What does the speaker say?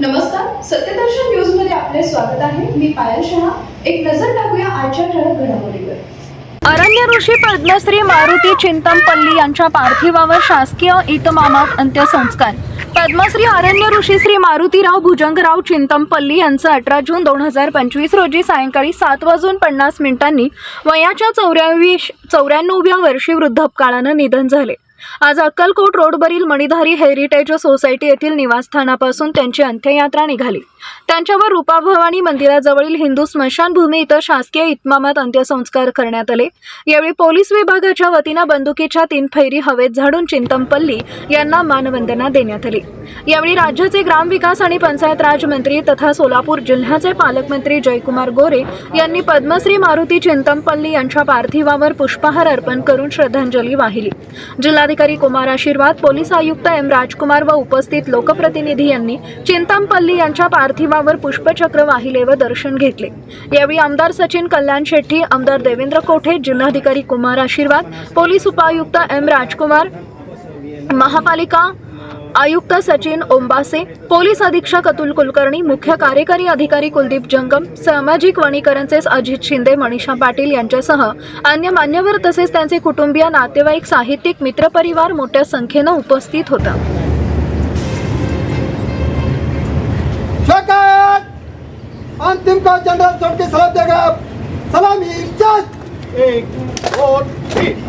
नमस्कार. सत्यदर्शन न्यूजमध्ये आपले स्वागत आहे. मी पायल शहा. एक नजर टाकूया आजच्या ठळक घडामोडीवर. अरण्य ऋषी पद्मश्री मारुती चिंतमपल्ली यांच्या पार्थिवावर शासकीय इतमामात अंत्यसंस्कार. पद्मश्री अरण्य ऋषी श्री मारुतीराव भुजंगराव चिंतमपल्ली यांचं अठरा जून दोन हजार पंचवीस रोजी सायंकाळी सात वाजून पन्नास मिनिटांनी वयाच्या चौऱ्यावी चौऱ्याण्णव्या वर्षी वृद्धपकाळानं निधन झाले. आज अक्कलकोट रोडवरील मणिधारी हेरिटेज सोसायटी येथील निवासस्थानापासून त्यांची अंत्ययात्रा निघाली. त्यांच्यावर रूपाभवानी मंदिराजवळील हिंदू स्मशानभूमी इथं शासकीय इतमामात अंत्यसंस्कार करण्यात आले. यावेळी पोलीस विभागाच्या वतीनं बंदुकीच्या तीन फैरी हवेत झाडून चिंतमपल्ली यांना मानवंदना देण्यात आली. यावेळी राज्याचे ग्रामविकास आणि पंचायत राज मंत्री तथा सोलापूर जिल्ह्याचे पालकमंत्री जयकुमार गोरे यांनी पद्मश्री मारुती चिंतमपल्ली यांच्या पार्थिवावर पुष्पहार अर्पण करून श्रद्धांजली वाहिली. जिल्हा जिल्हाधिकारी कुमार आशीर्वाद पोलीस आयुक्त एम राजकुमार व उपस्थित लोकप्रतिनिधी यांनी चिंतामपल्ली यांच्या पार्थिवावर पुष्पचक्र वाहिले व दर्शन घेतले. यावेळी आमदार सचिन कल्याण शेट्टी आमदार देवेंद्र कोठे जिल्हाधिकारी कुमार आशीर्वाद पोलीस उपायुक्त एम राजकुमार महापालिका आयुक्त सचिन ओंबासे पोलीस अधीक्षक अतुल कुलकर्णी मुख्य कार्यकारी अधिकारी कुलदीप जंगम सामाजिक वणीकरणचे अजित शिंदे मनीषा पाटील यांच्यासह अन्य मान्यवर तसेच त्यांचे कुटुंबीय नातेवाईक साहित्यिक मित्रपरिवार मोठ्या संख्येनं उपस्थित होता. अंतिम का जनरल सबके सलाम देगा सलामी जस्ट एक और तीन।